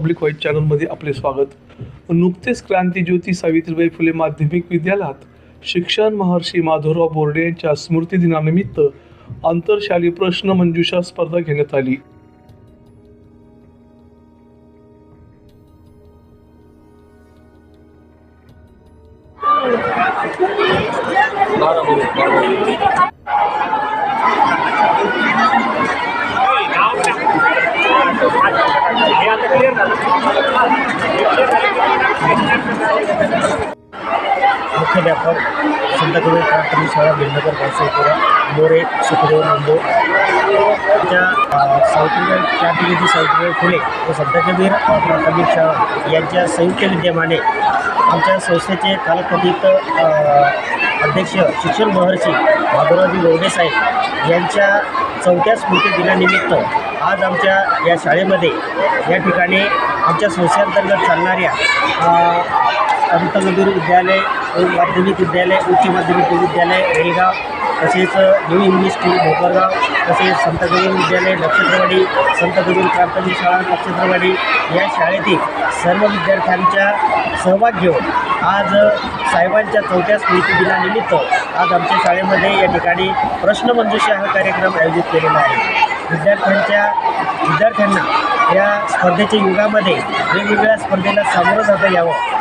Public white चॅनलमध्ये आपले स्वागत. नुकतेच क्रांतीज्योती सावित्रीबाई फुले माध्यमिक विद्यालयात शिक्षण महर्षी माधवराव बोर्डे यांच्या स्मृतिदिनानिमित्त आंतरशालेय प्रश्न मंजुषा स्पर्धा घेण्यात आली. मुख्याध्यापक संतकवी प्राथमिक शाळा भिंडकर पाचोपुरा मोरे सुखदेव नंदो त्या सावित्रीबाई क्रांतिज्योती सावित्रीबाई फुले व संतकबीर प्राथमिक शाळा यांच्या संयुक्त विद्यमाने आमच्या संस्थेचे कालकथित अध्यक्ष शिक्षण महर्षी माधवरावजी गोवडे साहेब यांच्या चौथ्या स्मृती दिनानिमित्त आज आमच्या या शाळेमध्ये या ठिकाणी आमच्या संस्थेअंतर्गत चालणाऱ्या अ, विद्यालय माध्यमिक विद्यालय उच्च माध्यमिक विद्यालय रेगाव तसेच न्यू इंग्लिश स्कूल भोकरगाव तसेच संत कबीर विद्यालय नक्षत्रवाडी संत कबीर प्राथमिक शाळा नक्षत्रवाडी या शाळेतील सर्व विद्यार्थ्यांच्या सहभाग घेऊन आज साहेबांच्या चौथ्या स्मृती दिनानिमित्त आज आमच्या शाळेमध्ये या ठिकाणी प्रश्नमंजुषा हा कार्यक्रम आयोजित केलेला आहे. विद्यार्थ्यांच्या विद्यार्थ्यांना या स्पर्धेच्या युगामध्ये वेगवेगळ्या स्पर्धेला सामोरं जाता यावं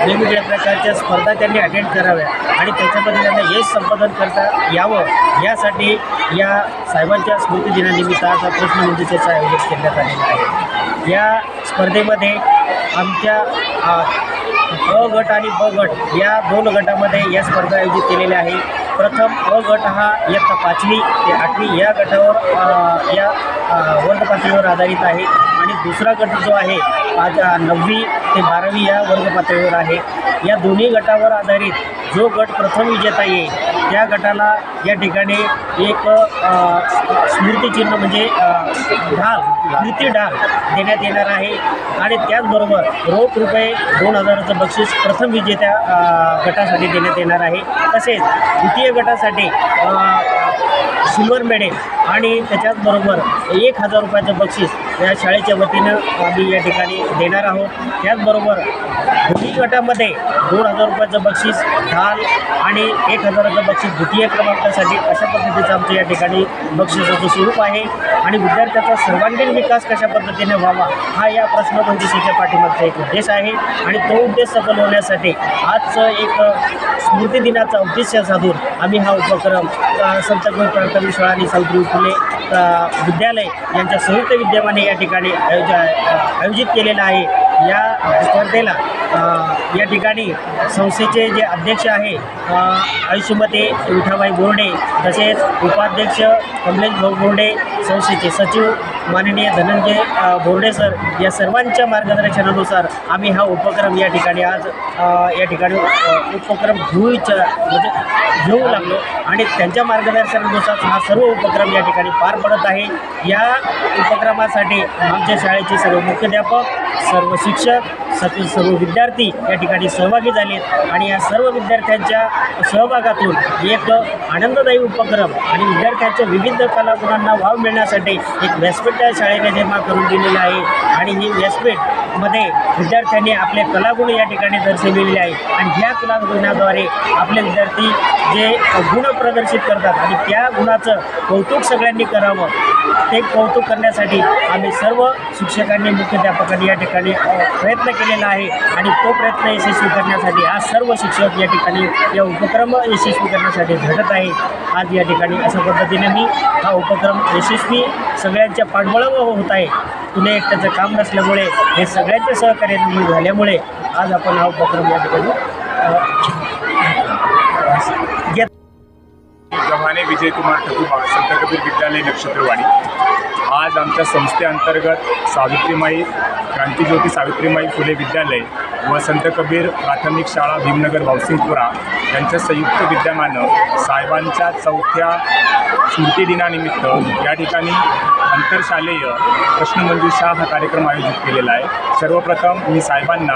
वेगवेगळ्या प्रकारच्या स्पर्धा त्यांनी अटेंड कराव्या. आणि त्याच्यामध्ये त्यांना यश संपादन करता यावं यासाठी या साहेबांच्या स्मृतिदिनानिमित्त आज हा प्रश्नमंजुषेचं आयोजन करण्यात आलेलं आहे या स्पर्धेमध्ये आमच्या अ गट आणि ब गट या दोन गटामध्ये या स्पर्धा आयोजित केलेल्या आहे प्रथम अ गट हा इयत्ता पाचवी ते आठवी या गटावर या वर्गपातळीवर आधारित आहे. आणि दुसरा गट जो आहे आज नववी ते बारावी या वर्गपातळीवर आहे. या दोन्ही गटावर आधारित जो गट प्रथम विजेता येईल त्या गटाला या ठिकाणी एक स्मृतिचिन्ह म्हणजे ढाल कृती ढाल देण्यात येणार आहे. आणि त्याचबरोबर रोख रुपये दोन हजाराचं बक्षीस प्रथम विजेत्या गटासाठी देण्यात येणार आहे. तसेच द्वितीय गटासाठी सिल्वर मेडल आणि त्याच्याचबरोबर एक हजार रुपयाचं बक्षीस या शाळेच्या वतीनं आम्ही या ठिकाणी देणार आहोत. त्याचबरोबर दोन्ही गटामध्ये दोन हजार रुपयाचं बक्षीस ढाल आणि एक हजाराचं बक्षीस द्वितीय क्रमांकासाठी अशा पद्धतीचं आमचं या ठिकाणी बक्षिसाचं स्वरूप आहे. आणि विद्यार्थ्याचा सर्वांगीण विकास कशा पद्धतीने व्हावा हा या प्रश्नपंचशीच्या पाठीमागचा एक उद्देश आहे. आणि तो उद्देश सफल होण्यासाठी आजचं एक स्मृती दिनाचं उद्देश साधून आम्ही हा उपक्रम संत गुरु प्राथमिक शाळा आणि सावित्री फुले विद्यालय यांच्या संयुक्त विद्यमाने या ठिकाणी आयोज आयोजित केलेलं आहे. या स्पर्धेला या ठिकाणी संस्थेचे जे अध्यक्ष आहे आयुष्यमते विठाबाई बोर्डे तसेच उपाध्यक्ष कमलेश भाऊ बोर्डे संस्थेचे सचिव माननीय धनंजय बोर्डे सर या सर्वांच्या मार्गदर्शनानुसार आम्ही हा उपक्रम या ठिकाणी आज या ठिकाणी उपक्रम घेऊ इच्छा म्हणजे घेऊ लागलो. आणि त्यांच्या मार्गदर्शनानुसार हा सर्व उपक्रम या ठिकाणी पार पडत आहे. या उपक्रमासाठी आमच्या शाळेचे सर्व मुख्याध्यापक सर्व शिक्षक सगळे सर्व विद्यार्थी या ठिकाणी सहभागी झालेत आणि या सर्व विद्यार्थ्यांच्या सहभागातून एक आनंददायी उपक्रम आणि विद्यार्थ्यांच्या विविध कलागुणांना वाव मिळण्यासाठी एक व्यासपीठ त्या शाळेने निर्माण करून दिलेलं आहे. आणि ही व्यासपीठ मध्ये विद्यार्थ्यांनी आपले कलागुण या ठिकाणी दर्शविलेले आहेत. आणि ह्या कलागुणाद्वारे आपले विद्यार्थी जे गुण प्रदर्शित करतात आणि त्या गुणाचं कौतुक सगळ्यांनी करावं. ते कौतुक करण्यासाठी आम्ही सर्व शिक्षकांनी मुख्याध्यापकांनी या ठिकाणी प्रयत्न केलेला आहे. आणि तो प्रयत्न यशस्वी करण्यासाठी आज सर्व शिक्षक या ठिकाणी या उपक्रम यशस्वी करण्यासाठी झटत आहे. आज या ठिकाणी अशा पद्धतीने मी हा उपक्रम यशस्वी सगळ्यांच्या पाठबळावर होत आहे. तुला एकट्याचं काम नसल्यामुळे हे सगळ्यांच्या सहकार्याने झाल्यामुळे आज आपण हा उपक्रम या ठिकाणी अ, घेत गव्हाणे विजयकुमार ठकुबा संत कबीर विद्यालय नक्षत्रवाणी आज आमच्या संस्थेअंतर्गत सावित्रीमाई क्रांतीज्योती सावित्रीमाई फुले विद्यालय व संत कबीर प्राथमिक शाळा भीमनगर भावसिंगपुरा यांच्या संयुक्त विद्यमानं साहेबांच्या चौथ्या स्मृतिदिनानिमित्त या ठिकाणी आंतरशालेय प्रश्नमंजुषा हा कार्यक्रम आयोजित केलेला आहे. सर्वप्रथम मी साहेबांना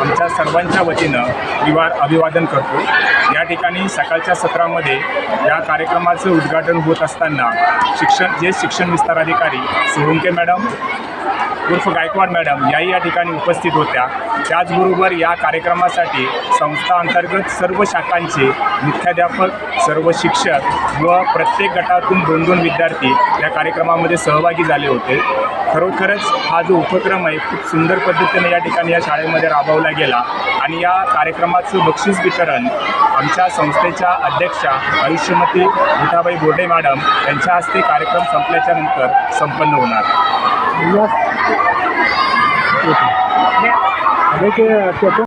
आमच्या सर्वांच्या वतीनं विवार अभिवादन करतो. या ठिकाणी सकाळच्या सत्रामध्ये या कार्यक्रमाचं उद्घाटन होत असताना शिक्षण जे शिक्षण विस्तार अधिकारी सोळुंके मॅडम उर्फ गायकवाड मॅडम याही या ठिकाणी उपस्थित होत्या. त्याचबरोबर या कार्यक्रमासाठी संस्था अंतर्गत सर्व शाखांचे मुख्याध्यापक सर्व शिक्षक व प्रत्येक गटातून दोन दोन विद्यार्थी या कार्यक्रमामध्ये सहभागी झाले होते. खरोखरच हा जो उपक्रम आहे खूप सुंदर पद्धतीने या ठिकाणी या शाळेमध्ये राबवला गेला आणि या कार्यक्रमाचं बक्षीस वितरण आमच्या संस्थेच्या अध्यक्षा आयुष्यमती विठाबाई बोर्डे मॅडम यांच्या हस्ते कार्यक्रम संपल्याच्या नंतर संपन्न होणार. या- एक- एक, त्याच्या